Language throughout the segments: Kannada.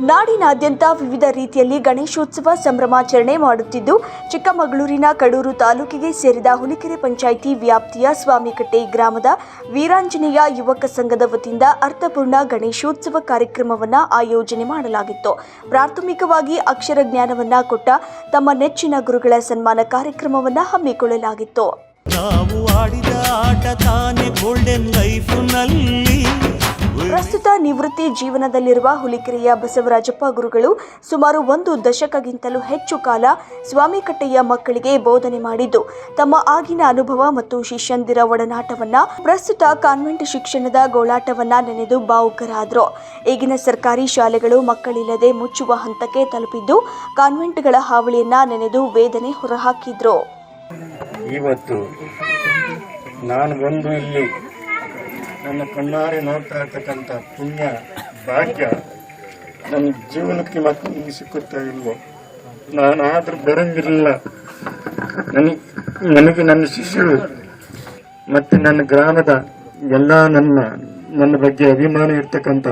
ನಾಡಿನಾದ್ಯಂತ ವಿವಿಧ ರೀತಿಯಲ್ಲಿ ಗಣೇಶೋತ್ಸವ ಸಂಭ್ರಮಾಚರಣೆ ಮಾಡುತ್ತಿದ್ದು, ಚಿಕ್ಕಮಗಳೂರಿನ ಕಡೂರು ತಾಲೂಕಿಗೆ ಸೇರಿದ ಹುಲಿಕೆರೆ ಪಂಚಾಯಿತಿ ವ್ಯಾಪ್ತಿಯ ಸ್ವಾಮಿಕಟ್ಟೆ ಗ್ರಾಮದ ವೀರಾಂಜನೇಯ ಯುವಕ ಸಂಘದ ವತಿಯಿಂದ ಅರ್ಥಪೂರ್ಣ ಗಣೇಶೋತ್ಸವ ಕಾರ್ಯಕ್ರಮವನ್ನು ಆಯೋಜನೆ ಮಾಡಲಾಗಿತ್ತು. ಪ್ರಾಥಮಿಕವಾಗಿ ಅಕ್ಷರ ಜ್ಞಾನವನ್ನ ಕೊಟ್ಟ ತಮ್ಮ ನೆಚ್ಚಿನ ಗುರುಗಳ ಸನ್ಮಾನ ಕಾರ್ಯಕ್ರಮವನ್ನು ಹಮ್ಮಿಕೊಳ್ಳಲಾಗಿತ್ತು. ನಾವು ಆಡಿದ ಆಟ ತಾನೆ ಗೋಲ್ಡನ್ ಲೈಫ್ನಲ್ಲಿ ಪ್ರಸ್ತುತ ನಿವೃತ್ತಿ ಜೀವನದಲ್ಲಿರುವ ಹುಲಿಕೆರೆಯ ಬಸವರಾಜಪ್ಪ ಗುರುಗಳು ಸುಮಾರು ಒಂದು ದಶಕಗಿಂತಲೂ ಹೆಚ್ಚು ಕಾಲ ಸ್ವಾಮಿಕಟ್ಟೆಯ ಮಕ್ಕಳಿಗೆ ಬೋಧನೆ ಮಾಡಿದ್ದು, ತಮ್ಮ ಆಗಿನ ಅನುಭವ ಮತ್ತು ಶಿಷ್ಯಂದಿರ ಒಡನಾಟವನ್ನ ಪ್ರಸ್ತುತ ಕಾನ್ವೆಂಟ್ ಶಿಕ್ಷಣದ ಗೋಳಾಟವನ್ನ ನೆನೆದು ಭಾವುಕರಾದರು ಈಗಿನ ಸರ್ಕಾರಿ ಶಾಲೆಗಳು ಮಕ್ಕಳಿಲ್ಲದೆ ಮುಚ್ಚುವ ಹಂತಕ್ಕೆ ತಲುಪಿದ್ದು, ಕಾನ್ವೆಂಟ್ಗಳ ಹಾವಳಿಯನ್ನ ನೆನೆದು ವೇದನೆ ಹೊರಹಾಕಿದ್ರು. ಇವತ್ತು ನಾನು ಬಂದು ಇಲ್ಲಿ ನನ್ನ ಕಣ್ಣಾರೆ ನೋಡ್ತಾ ಇರ್ತಕ್ಕಂಥ ಪುಣ್ಯ, ಭಾಗ್ಯ ನನ್ನ ಜೀವನಕ್ಕೆ ಮತ್ತೆ ನಿಮಗೆ ಸಿಕ್ಕುತ್ತಾ ಇಲ್ವೋ? ನಾನು ಆದ್ರೂ ಬರಂಗಿರಲಿಲ್ಲ ನನಗೆ ನನಗೆ ನನ್ನ ಶಿಷ್ಯರು ಮತ್ತೆ ನನ್ನ ಗ್ರಾಮದ ಎಲ್ಲ ನನ್ನ ನನ್ನ ಬಗ್ಗೆ ಅಭಿಮಾನ ಇರ್ತಕ್ಕಂಥ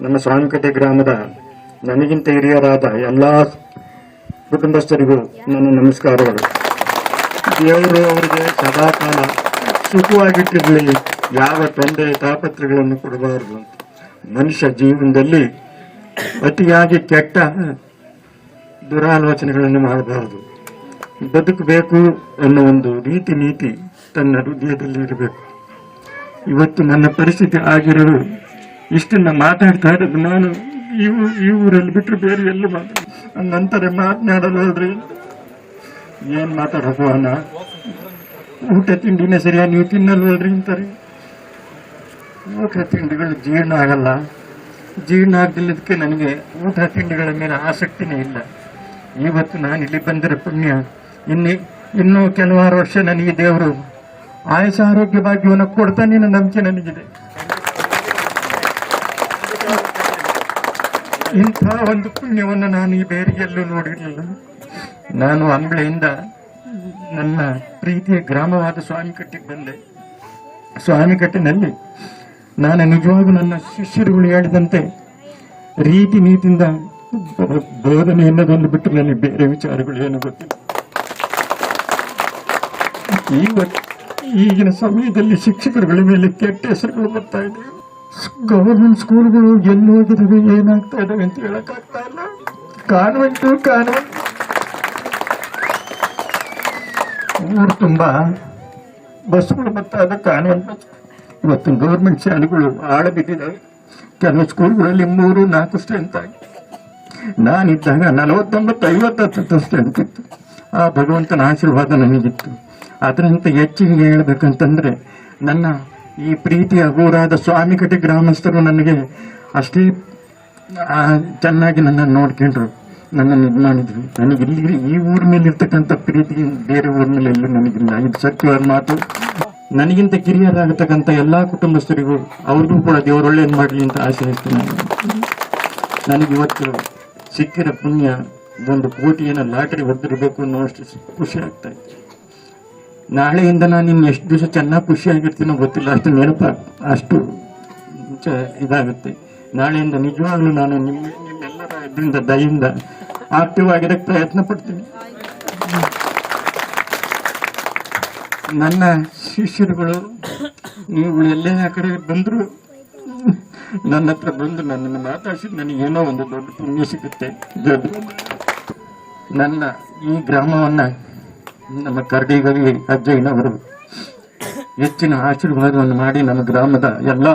ನಮ್ಮ ಸ್ವಾಮಿಕಟ್ಟೆ ಗ್ರಾಮದ ನನಗಿಂತ ಹಿರಿಯರಾದ ಎಲ್ಲ ಕುಟುಂಬಸ್ಥರಿಗೂ ನನ್ನ ನಮಸ್ಕಾರಗಳು. ದೇವರು ಅವರಿಗೆ ಸದಾಕಾಲ ಸುಖವಾಗಿಟ್ಟಿರಲಿ. ಯಾವ ತೊಂದರೆ ತಾಪತ್ರಗಳನ್ನು ಕೊಡಬಾರದು ಮನುಷ್ಯ ಜೀವನದಲ್ಲಿ ಅತಿಯಾಗಿ ಕೆಟ್ಟ ದುರಾಲೋಚನೆಗಳನ್ನು ಮಾಡಬಾರದು. ಬದುಕಬೇಕು ಅನ್ನೋ ಒಂದು ರೀತಿ ನೀತಿ ತನ್ನ ಹೃದಯದಲ್ಲಿ ಇರಬೇಕು. ಇವತ್ತು ನನ್ನ ಪರಿಸ್ಥಿತಿ ಆಗಿರೋದು ಇಷ್ಟನ್ನ ಮಾತಾಡ್ತಾ ಇರೋದು ನಾನು. ಇವು ಈ ಊರಲ್ಲಿ ಬಿಟ್ಟರೆ ಬೇರೆ ಎಲ್ಲೂ ಮಾತಾಡ ನಂತರ ಮಾತನಾಡಲ್ವಲ್ರಿ ಏನು ಮಾತಾಡೋದು ಅಣ್ಣ? ಊಟ ತಿಂಡಿನೇ ಸರಿಯಾಗಿ ನೀವು ತಿನ್ನಲ್ವಲ್ರಿ ಅಂತಾರೆ. ಊಟ ತಿಂಡಿಗಳು ಜೀರ್ಣ ಆಗಲ್ಲ. ಜೀರ್ಣ ಆಗದಿಲ್ಲದಕ್ಕೆ ನನಗೆ ಊಟ ತಿಂಡಿಗಳ ಮೇಲೆ ಆಸಕ್ತಿನೇ ಇಲ್ಲ. ಇವತ್ತು ನಾನು ಇಲ್ಲಿ ಬಂದಿರೋ ಪುಣ್ಯ. ಇನ್ನು, ಇನ್ನೂ ಕೆಲವಾರು ವರ್ಷ ನನಗೆ ದೇವರು ಆಯುಷ ಆರೋಗ್ಯ ಭಾಗ್ಯವನ್ನು ಕೊಡ್ತಾನೆ ನಂಬಿಕೆ ನನಗಿದೆ. ಇಂಥ ಒಂದು ಪುಣ್ಯವನ್ನು ನಾನು ಈ ಬೇರೆ ಎಲ್ಲೂ ನೋಡಿರಲಿಲ್ಲ. ನಾನು ಅಂಬಳೆಯಿಂದ ನನ್ನ ಪ್ರೀತಿಯ ಗ್ರಾಮವಾದ ಸ್ವಾಮಿಕಟ್ಟಿಗೆ ಬಂದೆ. ಸ್ವಾಮಿಕಟ್ಟಿನಲ್ಲಿ ನಾನು ನಿಜವಾಗೂ ನನ್ನ ಶಿಷ್ಯರುಗಳು ಹೇಳಿದಂತೆ ರೀತಿ ನೀತಿಯಿಂದ ಬೋಧನೆ ಎನ್ನೋದೊಂದು ಬಿಟ್ಟು ನನಗೆ ಬೇರೆ ವಿಚಾರಗಳು ಏನು ಗೊತ್ತಿಲ್ಲ. ಈಗ ಈಗಿನ ಸಮಯದಲ್ಲಿ ಶಿಕ್ಷಕರುಗಳ ಮೇಲೆ ಕೆಟ್ಟ ಹೆಸರುಗಳು ಬರ್ತಾ ಇದೆ. ಗವರ್ಮೆಂಟ್ ಸ್ಕೂಲ್ಗಳು ಎಲ್ಲಿ ಹೋಗಿದಾವೆ ಏನಾಗ್ತಾ ಇದಾವೆ ಅಂತ ಹೇಳಕ್ಕಾಗ್ತಾ ಇಲ್ಲ. ಕಾನ್ವೆಂಟು ಕಾನ್ವೆಂಟ್ ಊರು ತುಂಬ ಬಸ್ಗಳು ಬರ್ತಾ ಇದೆ ಕಾನ್ವೆಂಟ್ ಇವತ್ತು ಗೌರ್ಮೆಂಟ್ ಶಾಲೆಗಳು ಆಳ ಬಿದ್ದಿದ್ದಾವೆ ಕೆಲವು ಸ್ಕೂಲ್ಗಳಲ್ಲಿ ಮೂರು, ನಾಲ್ಕು ಸ್ಟ್ರೆಂತ್ ಆಗಿ. ನಾನಿದ್ದಾಗ ನಲವತ್ತೊಂಬತ್ತು ಐವತ್ತು ಸ್ಟ್ರೆಂತ್ ಇತ್ತು. ಆ ಭಗವಂತನ ಆಶೀರ್ವಾದ ನನಗಿತ್ತು. ಅದರಿಂದ ಹೆಚ್ಚಿಗೆ ಹೇಳಬೇಕಂತಂದ್ರೆ, ನನ್ನ ಈ ಪ್ರೀತಿ ಊರಾದ ಸ್ವಾಮಿಕಟ್ಟೆ ಗ್ರಾಮಸ್ಥರು ನನಗೆ ಅಷ್ಟೇ ಚೆನ್ನಾಗಿ ನನ್ನನ್ನು ನೋಡ್ಕೊಂಡ್ರು. ನನ್ನನ್ನು ಇದು ನನಗೆ ಇಲ್ಲಿ ಈ ಊರ ಮೇಲೆ ಇರ್ತಕ್ಕಂಥ ಪ್ರೀತಿ ಬೇರೆ ಊರಿನಲ್ಲಿ ಎಲ್ಲೂ ನನಗಿಲ್ಲ. ಇದು ಸತ್ಯವಾದ ಮಾತು. ನನಗಿಂತ ಕಿರಿಯರಾಗತಕ್ಕಂಥ ಎಲ್ಲಾ ಕುಟುಂಬಸ್ಥರಿಗೂ ಅವ್ರಿಗೂ ಕೂಡ ದೇವರು ಒಳ್ಳೇದು ಮಾಡಲಿ ಅಂತ ಆಶಯಿಸ್ತೇನೆ ನನಗೆ. ಇವತ್ತು ಸಿಕ್ಕಿರೋ ಪುಣ್ಯ ಒಂದು ಕೋಟಿಯನ್ನು ಲಾಟರಿ ಹೊಡೆದಿರಬೇಕು ಅನ್ನೋಷ್ಟು ಖುಷಿ ಆಗ್ತಾ ಇತ್ತು. ನಾಳೆಯಿಂದ ನಾನು ಇನ್ನು ಎಷ್ಟು ದಿವಸ ಚೆನ್ನಾಗಿ ಖುಷಿಯಾಗಿರ್ತೀನೋ ಗೊತ್ತಿಲ್ಲ, ಅಷ್ಟು ನೆನಪ, ಅಷ್ಟು ಇದಾಗುತ್ತೆ. ನಾಳೆಯಿಂದ ನಿಜವಾಗ್ಲೂ ನಾನು ನಿಮ್ಮ ನಿಮ್ಮೆಲ್ಲರ ಇದರಿಂದ, ದಯಿಂದ ಆಕ್ಟಿವ್ ಆಗಿರಕ್ಕೆ ಪ್ರಯತ್ನ ಪಡ್ತೀನಿ. ನನ್ನ ಶಿಷ್ಯರುಗಳು ನೀವು ಎಲ್ಲೇ ಆ ಕಡೆ ಬಂದ್ರು? ನನ್ನ ಹತ್ರ ಬಂದು ನನ್ನನ್ನು ಮಾತಾಡಿಸಿದ ನನಗೇನೋ ಒಂದು ದೊಡ್ಡ ಪುಣ್ಯ ಸಿಗುತ್ತೆ. ನನ್ನ ಈ ಗ್ರಾಮವನ್ನ ನಮ್ಮ ಕರಡಿಗವಿ ಅಜ್ಜಯ್ಯನವರು ಹೆಚ್ಚಿನ ಆಶೀರ್ವಾದವನ್ನು ಮಾಡಿ ನಮ್ಮ ಗ್ರಾಮದ ಎಲ್ಲ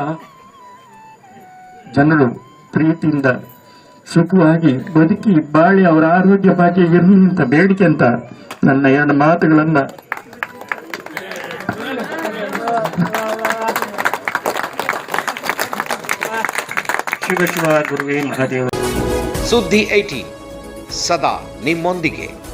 ಜನರು ಪ್ರೀತಿಯಿಂದ ಸುಖವಾಗಿ ಬದುಕಿ ಬಾಳಿ ಅವರ ಆರೋಗ್ಯ ಭಾಗ್ಯ ಇರಲಿ ಅಂತ ಬೇಡಿಕೆ ಅಂತ ನನ್ನ ಎರಡು ಮಾತುಗಳನ್ನ ಶಿವ ಶಿವ ಗುರುವೇ ಮಹಾದೇವ. ಸುದ್ದಿ ಏಟೀನ್ ಸದಾ ನಿಮ್ಮೊಂದಿಗೆ.